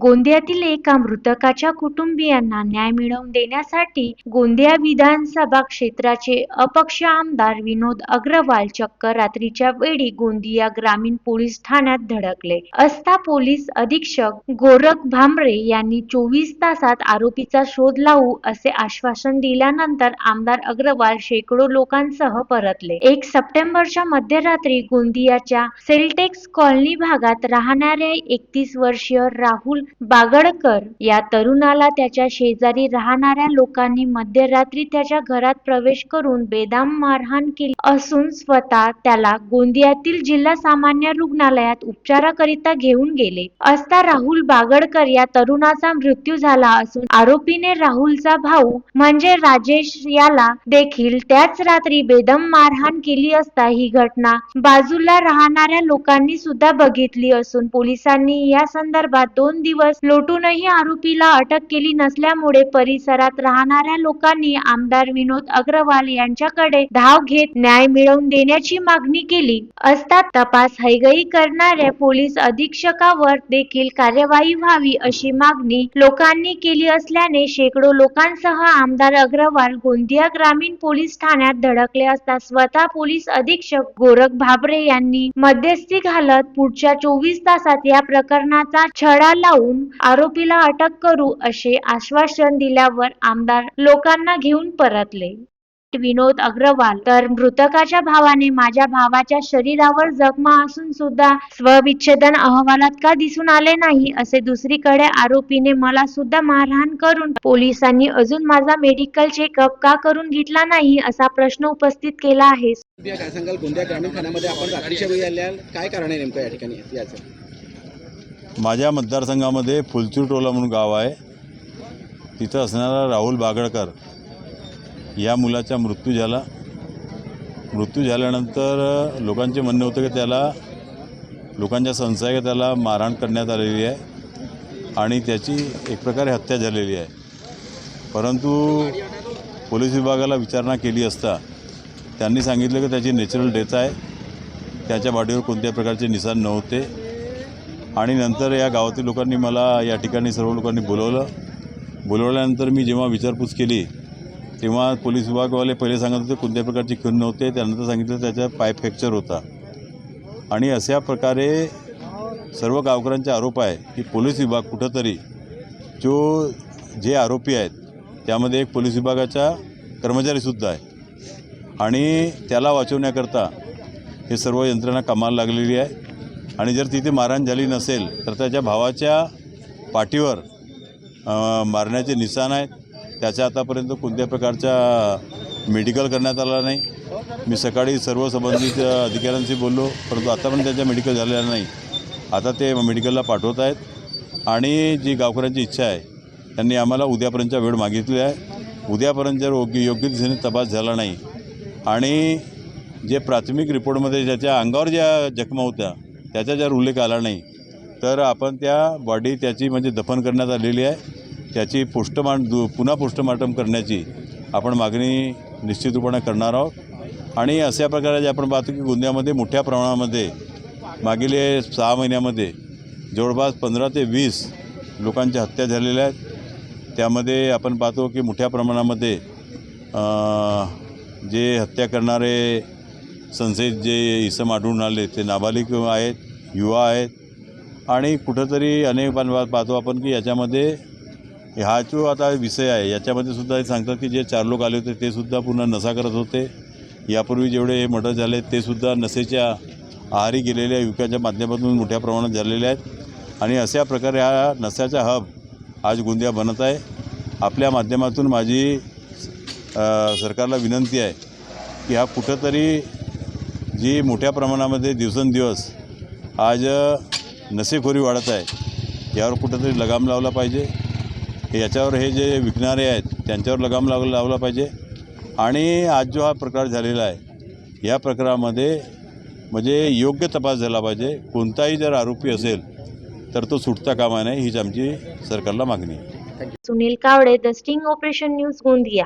गोंदियातील एका मृतकाच्या कुटुंबियांना न्याय मिळवून देण्यासाठी गोंदिया विधानसभा क्षेत्राचे अपक्ष आमदार विनोद अग्रवाल चक्क रात्रीच्या वेळी गोंदिया ग्रामीण पोलीस ठाण्यात धडकले. असता पोलीस अधीक्षक गोरख भांबरे यांनी चोवीस तासात आरोपीचा शोध लावू असे आश्वासन दिल्यानंतर आमदार अग्रवाल शेकडो लोकांसह परतले. एक सप्टेंबरच्या मध्यरात्री गोंदियाच्या सेलटेक्स कॉलनी भागात राहणाऱ्या एकतीस वर्षीय राहुल बागडकर या तरुणाला त्याच्या शेजारी राहणाऱ्या लोकांनी मध्यरात्री त्याच्या घरात प्रवेश करून बेदाम मारहाण केली असून स्वतः त्याला गोंदियातील जिल्हा सामान्य रुग्णालयात उपचाराकरिता घेऊन गेले. असता राहुल बागडकर या तरुणाचा मृत्यू झाला असून आरोपीने राहुलचा भाऊ म्हणजे राजेश याला देखील त्याच रात्री बेदम मारहाण केली असता ही घटना बाजूला राहणाऱ्या लोकांनी सुद्धा बघितली असून पोलिसांनी या संदर्भात दोन दिवस लोटूनही आरोपीला अटक केली नसल्यामुळे परिसरात राहणाऱ्या लोकांनी आमदार विनोद अग्रवाल यांच्याकडे धाव घेत न्याय मिळवून देण्याची मागणी केली. असता तपास हैगई करणाऱ्या पोलीस अधीक्षकावर देखील कार्यवाही व्हावी अशी मागणी लोकांनी केली असल्याने शेकडो लोकांसह आमदार अग्रवाल गोंदिया ग्रामीण पोलीस ठाण्यात धडकले असता स्वतः पोलीस अधीक्षक गोरख भाबरे यांनी मध्यस्थी घालत पुढच्या चोवीस तासात या प्रकरणाचा छडा लावून आरोपीला अटक करू असे आश्वासन दिल्यावर आमदार लोकांना घेऊन परतले. विनोद अग्रवाल. तर मृतकाच्या भावाने माझ्या भावाच्या शरीरावर जखमा असून सुद्धा स्वविच्छेदन अहवालात का दिसून आले नाही असे दुसरीकडे आरोपीने मला सुद्धा मारहाण करून पोलिसांनी अजून माझा मेडिकल चेकअप का करून घेतला नाही असा प्रश्न उपस्थित केला आहे. काय सांगाल? गोंदिया ग्रामीण ठाण्यामध्ये आपण रात्रीच्या वेळी काय कारण आहे नेमकं या ठिकाणी याचं? माझ्या मतदारसंघामध्ये फुलचूर टोला म्हणून गाव आहे. तिथं असणारा राहुल बागडकर या मुलाचा मृत्यू झाला. मृत्यू झाल्यानंतर लोकांचे म्हणणं होतं की त्याला लोकांच्या संशय त्याला मारहाण करण्यात आलेली आहे आणि त्याची एक प्रकारे हत्या झालेली आहे. परंतु पोलीस विभागाला विचारणा केली असता त्यांनी सांगितलं की त्याची नॅचरल डेथ आहे. त्याच्या बॉडीवर कोणत्याही प्रकारचे निशाण नव्हते. आणि नंतर या गावातील लोकांनी मला या ठिकाणी सर्व लोकांनी बोलवलं. बोलवल्यानंतर मी जेव्हा विचारपूस केली तेव्हा पोलीस विभागवाले पहिले सांगत होते कोणत्या प्रकारची खून नव्हते? त्यानंतर सांगितलं त्याचा पाय फ्रॅक्चर होता. आणि अशा प्रकारे सर्व गावकऱ्यांचा आरोप आहे की पोलीस विभाग कुठंतरी जो जे आरोपी आहेत त्यामध्ये एक पोलीस विभागाचा कर्मचारीसुद्धा आहे. आणि त्याला वाचवण्याकरता हे सर्व यंत्रणा कामाला लागलेली आहे. आणि जर तिथे मारहाण झाली नसेल तर त्याच्या भावाच्या पाठीवर मारण्याचे निशाण आहेत. त्याच्या आतापर्यंत कोणत्या प्रकारचा मेडिकल करण्यात आला नाही. मी सकाळी सर्व संबंधित अधिकाऱ्यांशी बोललो परंतु आता पण त्याच्या मेडिकल झालेलं नाही. आता ते मेडिकलला पाठवत आहेत. आणि जी गावकऱ्यांची इच्छा आहे त्यांनी आम्हाला उद्यापर्यंतचा वेळ मागितली आहे. उद्यापर्यंत जर योग्य योग्य दिशेने तपास झाला नाही आणि जे प्राथमिक रिपोर्टमध्ये ज्याच्या अंगावर ज्या जखमा होत्या त्याचा जर उल्लेख आला नाही तर आपण त्या बॉडी त्याची म्हणजे दफन करण्यात आलेली आहे. त्याची पोस्टमार्ट दु पुन्हा पोस्टमार्टम करण्याची आपण मागणी निश्चित रूपाने करणार आहोत. आणि अशा प्रकारे जे आपण पाहतो की गोंदियामध्ये मोठ्या प्रमाणामध्ये मागील सहा महिन्यामध्ये जवळपास पंधरा ते वीस लोकांच्या हत्या झालेल्या आहेत. त्यामध्ये आपण पाहतो की मोठ्या प्रमाणामध्ये जे हत्या करणारे संसदेत जे इसम आढळून आले ते नाबालिक आहेत युवा आहेत. आणि कुठंतरी अनेक पाहतो आपण की याच्यामध्ये हा जो आता विषय आहे याच्यामध्ये सुद्धा सांगतात की जे चार लोक आले होते ते सुद्धा पुन्हा नशा करत होते. यापूर्वी जेवढे हे मर्डर झाले ते सुद्धा नशेच्या आहारी गेलेल्या युवकाच्या माध्यमातून मोठ्या प्रमाणात झालेले आहेत. आणि अशा प्रकारे हा नशाचा हब आज गोंदिया बनत आहे. आपल्या माध्यमातून माझी सरकारला विनंती आहे की हा कुठंतरी जी मोठ्या प्रमाणामध्ये दिवसेंदिवस आज नसेखोरी वाढत आहे यावर कुठंतरी लगाम लावला पाहिजे. याच्यावर हे जे विकणारे आहेत त्यांच्यावर लगाम लाव लावला पाहिजे. आणि आज जो हा प्रकार झालेला आहे या प्रकारामध्ये म्हणजे योग्य तपास झाला पाहिजे. कोणताही जर आरोपी असेल तर तो सुटता कामा नये हीच आमची सरकारला मागणी आहे. Sunil Kawade the sting operation news Gondia.